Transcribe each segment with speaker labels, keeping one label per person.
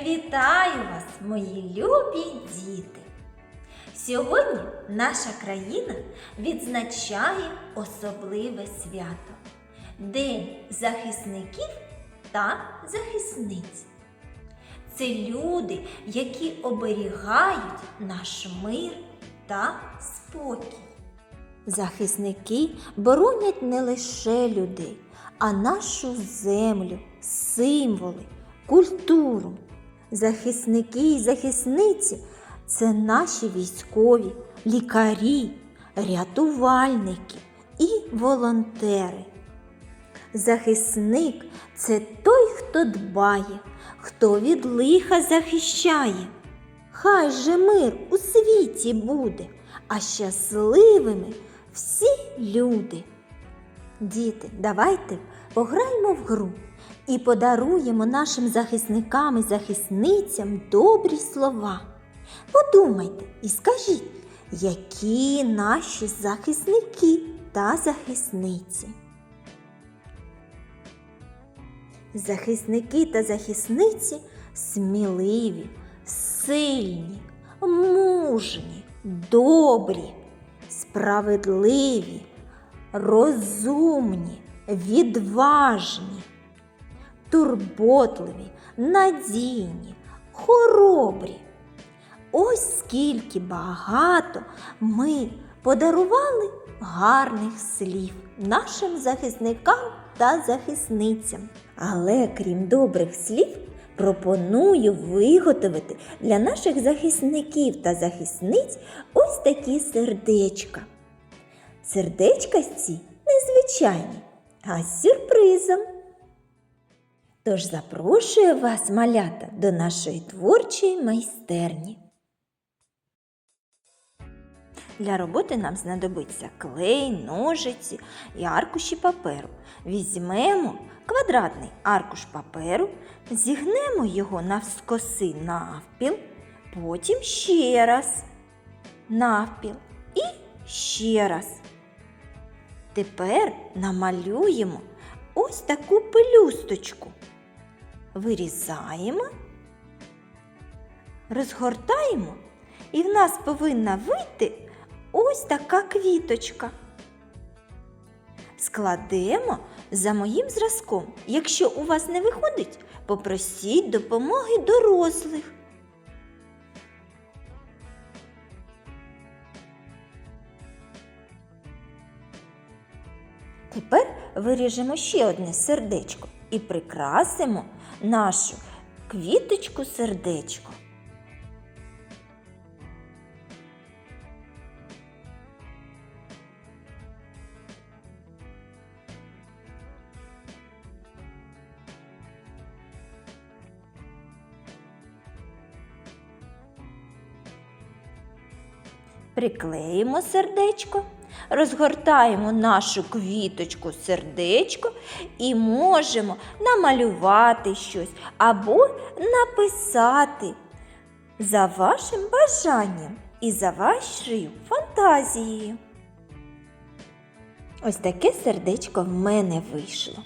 Speaker 1: Вітаю вас, мої любі діти! Сьогодні наша країна відзначає особливе свято День захисників та захисниць. Це люди, які оберігають наш мир та спокій. Захисники боронять не лише людей, а нашу землю, символи, культуру. Захисники і захисниці це наші військові, лікарі, рятувальники і волонтери. Захисник це той, хто дбає, хто від лиха захищає. Хай же мир у світі буде, а щасливими всі люди. Діти, давайте пограємо в гру і подаруємо нашим захисникам і захисницям добрі слова. Подумайте і скажіть, які наші захисники та захисниці. Захисники та захисниці сміливі, сильні, мужні, добрі, справедливі, розумні, відважні, турботливі, надійні, хоробрі. Ось скільки багато ми подарували гарних слів нашим захисникам та захисницям. Але крім добрих слів, пропоную виготовити для наших захисників та захисниць ось такі сердечка. Сердечка ці незвичайні, а з сюрпризом. Тож запрошую вас, малята, до нашої творчої майстерні. Для роботи нам знадобиться клей, ножиці і аркуші паперу. Візьмемо квадратний аркуш паперу, зігнемо його навскоси навпіл, потім ще раз навпіл і ще раз. Тепер намалюємо ось таку пелюсточку. Вирізаємо, розгортаємо, і в нас повинна вийти ось така квіточка. Складемо за моїм зразком. Якщо у вас не виходить, попросіть допомоги дорослих. Тепер виріжемо ще одне сердечко і прикрасимо нашу квіточку сердечко. Приклеїмо сердечко, розгортаємо нашу квіточку сердечко і можемо намалювати щось або написати за вашим бажанням і за вашою фантазією. Ось таке сердечко в мене вийшло.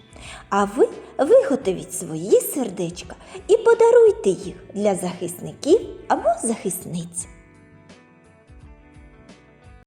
Speaker 1: А ви виготовіть свої сердечка і подаруйте їх для захисників або захисниць.